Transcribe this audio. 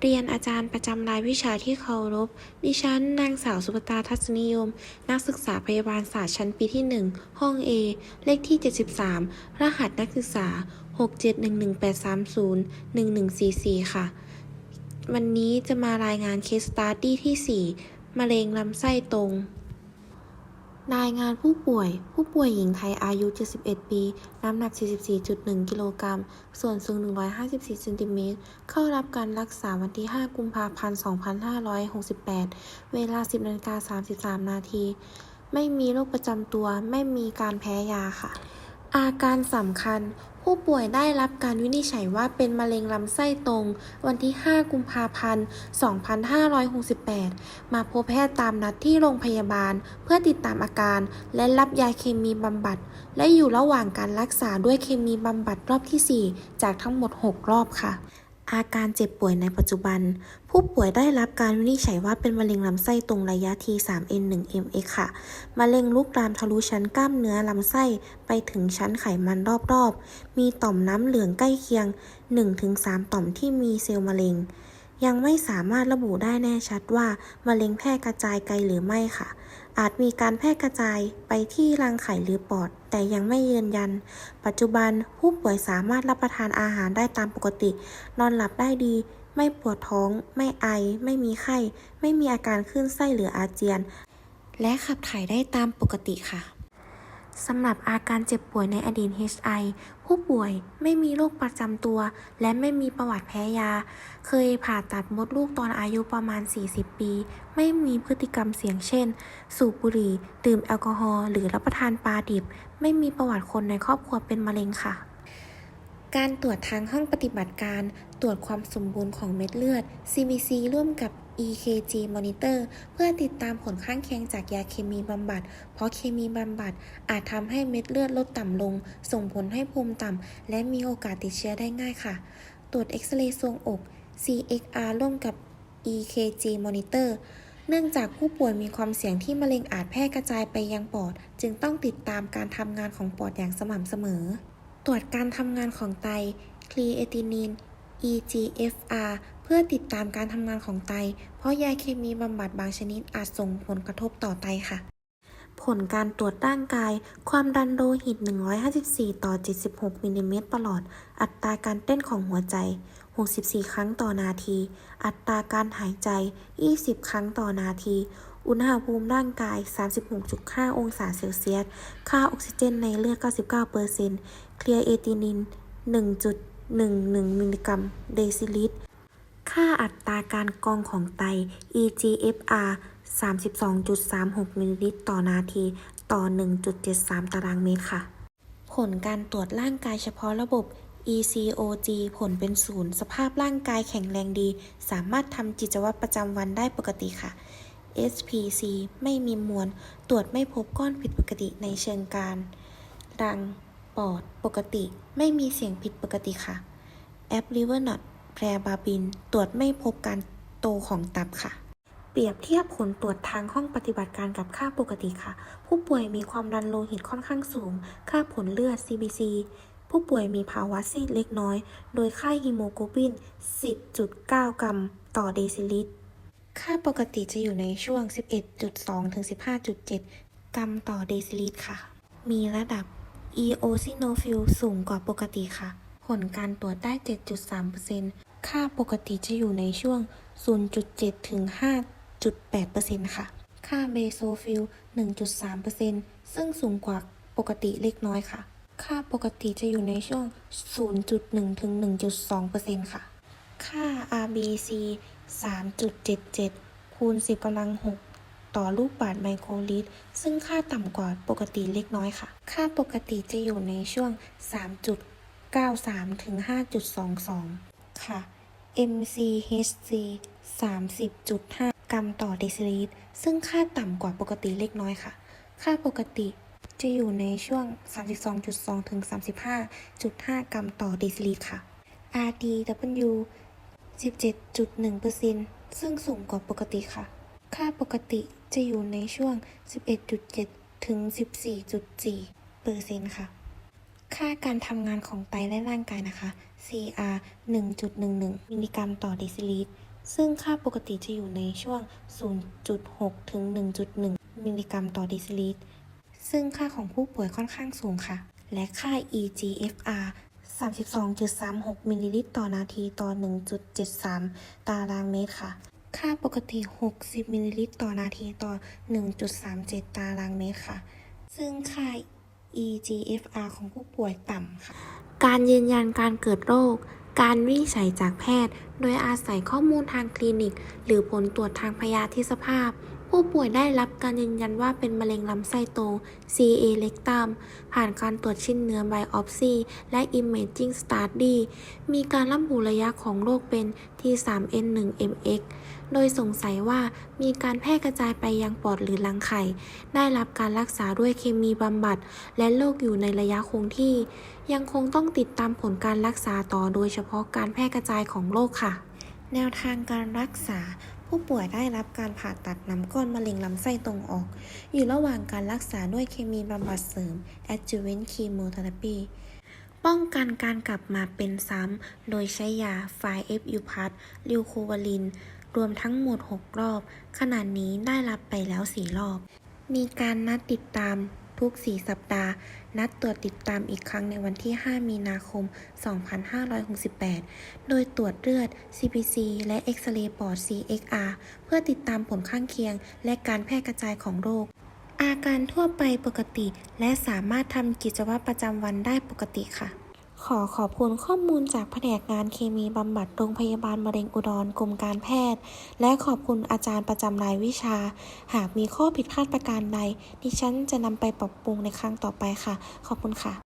เรียนอาจารย์ประจำรายวิชาที่เคารพ ดิฉัน นางสาวสุภตาทัศนิยม นักศึกษาพยาบาลศาสตร์ชั้นปีที่ 1 ห้อง A เลขที่ 73 รหัสนักศึกษา 67118301144 ค่ะ วันนี้จะมารายงานเคสสตาร์ดี้ที่ 4 มะเร็งลำไส้ตรง รายงานผู้ป่วย ผู้ป่วยหญิงไทยอายุ 71 ปี น้ำหนัก 44.1 กิโลกรัม ส่วนสูง 154เซนติเมตร เข้ารับการรักษาวันที่ 5 กุมภาพันธ์ 2568 เวลา 10นาฬิกา33 นาที ไม่มีโรคประจำตัว ไม่มีการแพ้ยาค่ะ อาการสำคัญ ผู้ป่วยได้รับการวินิจฉัยว่าเป็นมะเร็งลำไส้ตรง วันที่ 5 กุมภาพันธ์ 2568 มาพบแพทย์ตามนัดที่โรงพยาบาล เพื่อติดตามอาการ และรับยาเคมีบำบัด และอยู่ระหว่างการรักษาด้วยเคมีบำบัดรอบที่ 4 จากทั้งหมด 6 รอบค่ะ อาการเจ็บป่วยในปัจจุบัน ผู้ป่วยได้รับการวินิจฉัยว่าเป็นมะเร็งลำไส้ตรงระยะ T3N1MX ค่ะ มะเร็งลุกลามทะลุชั้นกล้ามเนื้อลำไส้ไปถึงชั้นไขมันรอบๆ มีต่อมน้ำเหลืองใกล้เคียง 1-3 ต่อมที่มีเซลล์มะเร็ง ยังไม่สามารถระบุได้แน่ชัดว่ามะเร็งแพร่กระจายไกลหรือไม่ค่ะ อาจมีการแพร่กระจายไปที่รังไข่หรือปอด แต่ยังไม่ยืนยัน ปัจจุบันผู้ป่วยสามารถรับประทานอาหารได้ตามปกติ นอนหลับได้ดี ไม่ปวดท้อง ไม่ไอ ไม่มีไข้ ไม่มีอาการคลื่นไส้หรืออาเจียน และขับถ่ายได้ตามปกติค่ะสำหรับอาการเจ็บป่วยในอดีต HI ผู้ป่วยไม่มีโรคประจำตัว และไม่มีประวัติแพ้ยา เคยผ่าตัดมดลูกตอนอายุประมาณ 40 ปี ไม่มีพฤติกรรมเสี่ยงเช่น สูบบุหรี่ ดื่มแอลกอฮอล์หรือรับประทานปลาดิบ ไม่มีประวัติคนในครอบครัวเป็นมะเร็งค่ะการตรวจทางห้องปฏิบัติการ ตรวจความสมบูรณ์ของเม็ดเลือด CBC ร่วมกับ EKG Monitor เพื่อติดตามผลข้างเคียงจากยาเคมีบำบัด เพราะเคมีบำบัดอาจทำให้เม็ดเลือดลดต่ำลง ส่งผลให้ภูมิต่ำ และมีโอกาสติดเชื้อได้ง่ายค่ะ ตรวจเอ็กซเรย์ทรวงอก CXR ร่วมกับ EKG Monitor เนื่องจากผู้ป่วยมีความเสี่ยงที่มะเร็งอาจแพร่กระจายไปยังปอด จึงต้องติดตามการทำงานของปอดอย่างสม่ำเสมอ ตรวจการทำงานของไต คลีเอตินิน EGFR พื่อติดตามการทำงานของไต เพราะยาเคมีบำบัดบางชนิดอาจส่งผลกระทบต่อไตค่ะ ผลการตรวจร่างกาย ความดันโลหิต 154 ต่อ 76 มิลลิเมตรประหลอด อัตราการเต้นของหัวใจ 64 ครั้งต่อนาที อัตราการหายใจ 20 ครั้งต่อนาที อุณหภูมิร่างกาย 36.5 องศาเซลเซียส ค่าออกซิเจนในเลือด 99%เคลียร์เอตินิน 1.11 มิลลิกรัมเดซิลิตร ค่าอัตราการกรองของไต eGFR 32.36มิลลิลิตรต่อนาที ต่อ 1.73 ตารางเมตรค่ะ ผลการตรวจร่างกายเฉพาะระบบ ECOG ผลเป็นศูนย์ สภาพร่างกายแข็งแรงดี สามารถทำกิจวัตรประจำวันได้ปกติค่ะ SPC ไม่มีมวล ตรวจไม่พบก้อนผิดปกติในเชิงการ รัง ปอด ปกติ ไม่มีเสียงผิดปกติค่ะ แอป liver not แพรบาบิน ตรวจไม่พบการโตของตับค่ะ เปรียบเทียบผลตรวจทางห้องปฏิบัติการกับค่าปกติค่ะ ผู้ป่วยมีความดันโลหิตค่อนข้างสูง ค่าผลเลือด CBC ผู้ป่วยมีภาวะซีดเล็กน้อย โดยค่าฮีโมโกลบิน 10.9 กรัม ต่อเดซิลิตร ค่าปกติจะอยู่ในช่วง 11.2 ถึง 15.7 กรัมต่อเดซิลิตรค่ะ มีระดับ eosinophil สูงกว่าปกติค่ะ ผลการตรวจได้ 7.3% ค่าปกติจะอยู่ในช่วง 0.7 ถึง 5.8%ค่ะ ค่าเบโซฟิล 1.3%ซึ่งสูงกว่าปกติเล็กน้อยค่ะ ค่าปกติจะอยู่ในช่วง 0.1 ถึง 1.2%ค่ะ ค่า RBC 3.77 คูณ 10กำลัง 6 ต่อลูกบาศก์ไมโครลิตร ซึ่งค่าต่ำกว่าปกติเล็กน้อยค่ะ ค่าปกติจะอยู่ในช่วง 3.93 ถึง 5.22 ค่ะ MCHC 30.5 กรัมต่อเดซิลิตร ซึ่งค่าต่ำกว่าปกติเล็กน้อยค่ะ ค่าปกติจะอยู่ในช่วง 32.2 ถึง 35.5 กรัมต่อเดซิลิตรค่ะ RDW 17.1%ซึ่งสูงกว่าปกติค่ะ ค่าปกติจะอยู่ในช่วง 11.7 ถึง 14.4%ค่ะ ค่าการทำงานของไตและร่างกายนะคะ CR 1.11 มิลลิกรัมต่อเดซิลิตร ซึ่งค่าปกติจะอยู่ในช่วง 0.6 ถึง 1.1 มิลลิกรัมต่อเดซิลิตร ซึ่งค่าของผู้ป่วยค่อนข้างสูงค่ะ และค่า eGFR 32.36 มิลลิลิตรต่อนาทีต่อ 1.73 ตารางเมตรค่ะ ค่าปกติ 60 มิลลิลิตรต่อนาทีต่อ 1.37 ตารางเมตรค่ะ ซึ่งค่า eGFR ของผู้ป่วยต่ำค่ะ การยืนยันการเกิดโรค การวินิจฉัยจากแพทย์ โดยอาศัยข้อมูลทางคลินิก หรือผลตรวจทางพยาธิสภาพ ผู้ป่วยได้รับการยืนยันว่าเป็นมะเร็งลำไส้โต CA rectum ผ่านการตรวจชิ้นเนื้อ biopsy และ imaging study มีการระบุระยะของโรคเป็น T3N1MX โดยสงสัยว่ามีการแพร่กระจายไปยังปอดหรือรังไข่ ได้รับการรักษาด้วยเคมีบำบัด และโรคอยู่ในระยะคงที่ ยังคงต้องติดตามผลการรักษาต่อโดยเฉพาะการแพร่กระจายของโรคค่ะ แนวทางการรักษา ผู้ป่วยได้รับการผ่าตัดนำก้อนมะเร็งลำไส้ตรงออก อยู่ระหว่างการรักษาด้วยเคมีบำบัดเสริม adjuvant chemotherapy ป้องกันการกลับมาเป็นซ้ำ โดยใช้ยา 5FU พัทลิวโควาลิน รวมทั้งหมด 6 รอบ ขณะนี้ได้รับไปแล้ว 4 รอบ มีการนัดติดตาม ทุก 4 สัปดาห์ นัดตรวจติดตามอีกครั้งในวันที่ 5 มีนาคม 2568 โดยตรวจเลือด CBC และเอ็กซเรย์ปอด CXR เพื่อติดตามผลข้างเคียง และการแพร่กระจายของโรคอาการทั่วไปปกติ และสามารถทำกิจวัตรประจำวันได้ปกติค่ะ ขอขอบคุณข้อมูลจากแผนกงานเคมีบำบัดโรงพยาบาลมะเร็งอุดรกรมการแพทย์ และขอบคุณอาจารย์ประจำรายวิชา หากมีข้อผิดพลาดประการใดดิฉันจะนำไปปรับปรุงในครั้งต่อไปค่ะ ขอบคุณค่ะ